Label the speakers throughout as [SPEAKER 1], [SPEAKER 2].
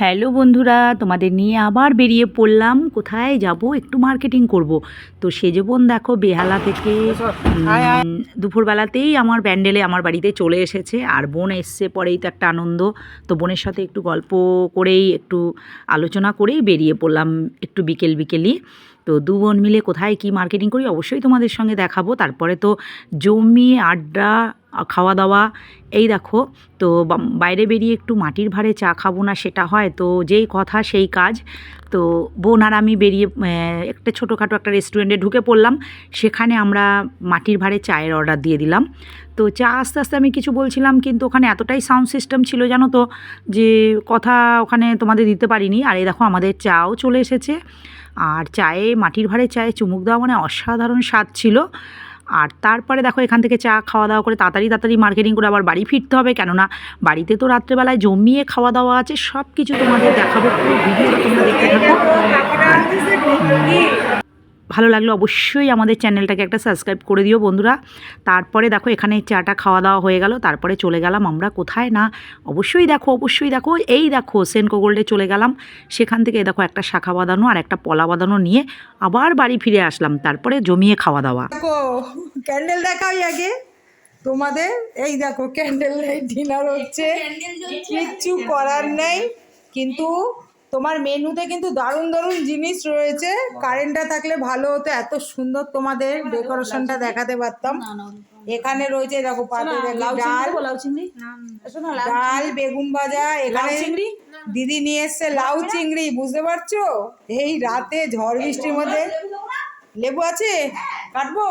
[SPEAKER 1] Hello বন্ধুরা তোমাদের নিয়ে আবার বেরিয়ে পড়লাম। কোথায় যাব? একটু মার্কেটিং করব। তো সেজে বোন দেখো বেহালা থেকে দুপুরবেলাতেই আমার ব্যান্ডেলে আমার বাড়িতে চলে এসেছে। আর বোন এসছে পরেই তো একটা আনন্দ। তো বোনের সাথে একটু গল্প করেই একটু আলোচনা করেই বেরিয়ে পড়লাম একটু বিকেল বিকেলই। তো দু বোন মিলে কোথায় কি মার্কেটিং করি অবশ্যই তোমাদের সঙ্গে দেখাবো। তারপরে তো জমি, আড্ডা খাওয়া দাওয়া এই দেখো। তো বাইরে বেরিয়ে একটু মাটির ভাড়ে চা খাব না সেটা হয়, তো যেই কথা সেই কাজ। তো বোন আর আমি বেরিয়ে একটা ছোটোখাটো একটা রেস্টুরেন্টে ঢুকে পড়লাম। সেখানে আমরা মাটির ভাড়ে চায়ের অর্ডার দিয়ে দিলাম। তো চা আস্তে আস্তে আমি কিছু বলছিলাম, কিন্তু ওখানে এতটাই সাউন্ড সিস্টেম ছিল জানো তো, যে কথা ওখানে তোমাদের দিতে পারিনি। আর এই দেখো আমাদের চাও চলে এসেছে। আর চায়ে, মাটির ভাড়ে চায়ে চুমুক দেওয়া মানে অসাধারণ স্বাদ ছিল। আর তারপরে দেখো এখান থেকে চা খাওয়া দাওয়া করে তাড়াতাড়ি তাড়াতাড়ি মার্কেটিং করে আবার বাড়ি ফিরতে হবে। কেননা বাড়িতে তো রাত্রেবেলায় জমিয়ে খাওয়া দাওয়া আছে সব কিছু তোমাদের দেখাবো ভিডিওটা তোমরা দেখতে থাকো। ভালো লাগলে অবশ্যই আমাদের চ্যানেলটাকে একটা সাবস্ক্রাইব করে দিও বন্ধুরা। তারপরে দেখো এখানে চাটা খাওয়া দাওয়া হয়ে গেল, তারপরে চলে গেলাম আমরা কোথায় না? অবশ্যই দেখো অবশ্যই দেখো, এই দেখো সেনকো গোল্ডে চলে গেলাম। সেখান থেকে দেখো একটা শাখা বাঁধানো আর একটা পলা বাঁধানো নিয়ে আবার বাড়ি ফিরে আসলাম, তারপরে জমিয়ে খাওয়া দাওয়া।
[SPEAKER 2] দেখো ক্যান্ডেল দেখাই আগে তোমাদের। এই দেখো ক্যান্ডেল ডিনার হচ্ছে। কিচ্ছু করার নেই, কিন্তু তোমার মেনুতে কিন্তু দারুণ দারুণ জিনিস রয়েছে। কারেন্টটা থাকলে ভালো হতো এত সুন্দর তোমাদের ডেকোরেশনটা দেখাতে পারতাম। এখানে রয়েছে দেখো পাতে ডাল। ডাল বেগুন ভাজা এখানে দিদি নিয়ে এসছে লাউ চিংড়ি বুঝতে পারছ? এই রাতে ঝড় বৃষ্টির মধ্যে লেবু আছে? কাটবো?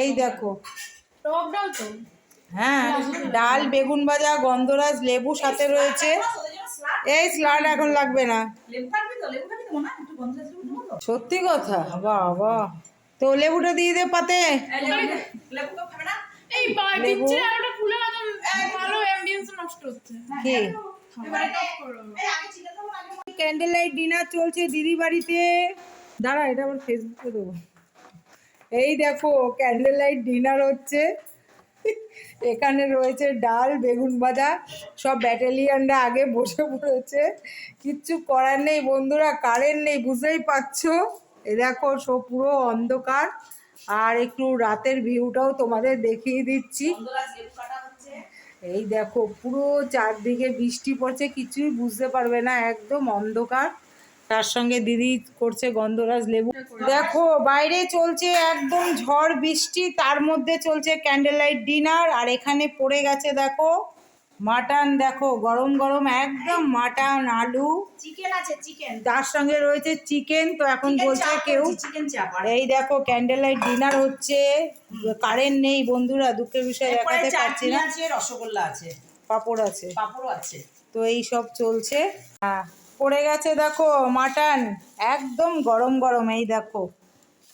[SPEAKER 2] এই দেখো। হ্যাঁ ডাল বেগুন ভাজা গন্ধরাজ লেবু সাথে রয়েছে। এই স্লাড এখন লাগবে না। সত্যি কথা? বাবা তো লেবুটা দিয়ে দে পাতে।
[SPEAKER 3] এই দিচ্ছে আর ওটা খুলে ভালো অ্যাম্বিয়েন্স নষ্ট হচ্ছে।
[SPEAKER 2] কি? ক্যান্ডেল লাইট ডিনার চলছে দিদি বাড়িতে। দাঁড়া এটা আমার ফেসবুকে দেবো। এই দেখো ক্যান্ডেল লাইট ডিনার হচ্ছে। এখানে রয়েছে ডাল, বেগুন ভাজা, সব ব্যাটালিয়ানরা আগে বসে পড়েছে। কিচ্ছু করার নেই বন্ধুরা, কারেন্ট নেই, বুঝতেই পারছ? এ দেখো, সব পুরো অন্ধকার। আর একটু রাতের ভিউটাও তোমাদের দেখিয়ে দিচ্ছি। এই দেখো, পুরো চারদিকে বৃষ্টি পড়ছে, কিছুই বুঝতে পারবে না, একদম অন্ধকার। তার সঙ্গে দিদি করছে গন্ধরাজ লেবু। দেখো বাইরে চলছে একদম ঝড় বৃষ্টি তার মধ্যে চলছে ক্যান্ডেল লাইট ডিনার আর এখানে পড়ে গেছে দেখো মাটন দেখো গরম গরম একদম মাটন আলু।
[SPEAKER 4] চিকেন আছে চিকেন
[SPEAKER 2] তার সঙ্গে রয়েছে চিকেন তো এখন বলছে কেউ
[SPEAKER 4] চিকেন চাপ আর
[SPEAKER 2] এই দেখো ক্যান্ডেল লাইট ডিনার হচ্ছে। কারেন্ট নেই বন্ধুরা দুঃখের বিষয় দেখাতে পারছি না।
[SPEAKER 4] রসগোল্লা আছে।
[SPEAKER 2] পাপড় আছে।
[SPEAKER 4] পাঁপড়ও আছে।
[SPEAKER 2] তো এই সব চলছে। হ্যাঁ। পড়ে গেছে দেখো মাটন। একদম গরম গরম এই দেখো।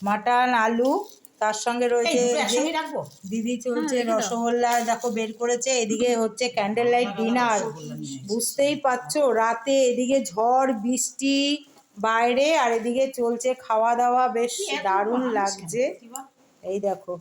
[SPEAKER 2] মাটন আলু তার সঙ্গে রয়েছে দিদি চলছে রসগোল্লা দেখো বের করেছে এদিকে হচ্ছে ক্যান্ডেল লাইট ডিনার বুঝতেই পারছ রাতে এদিকে ঝড় বৃষ্টি বাইরে আর এদিকে চলছে খাওয়া দাওয়া বেশ দারুণ লাগছে। এই দেখো।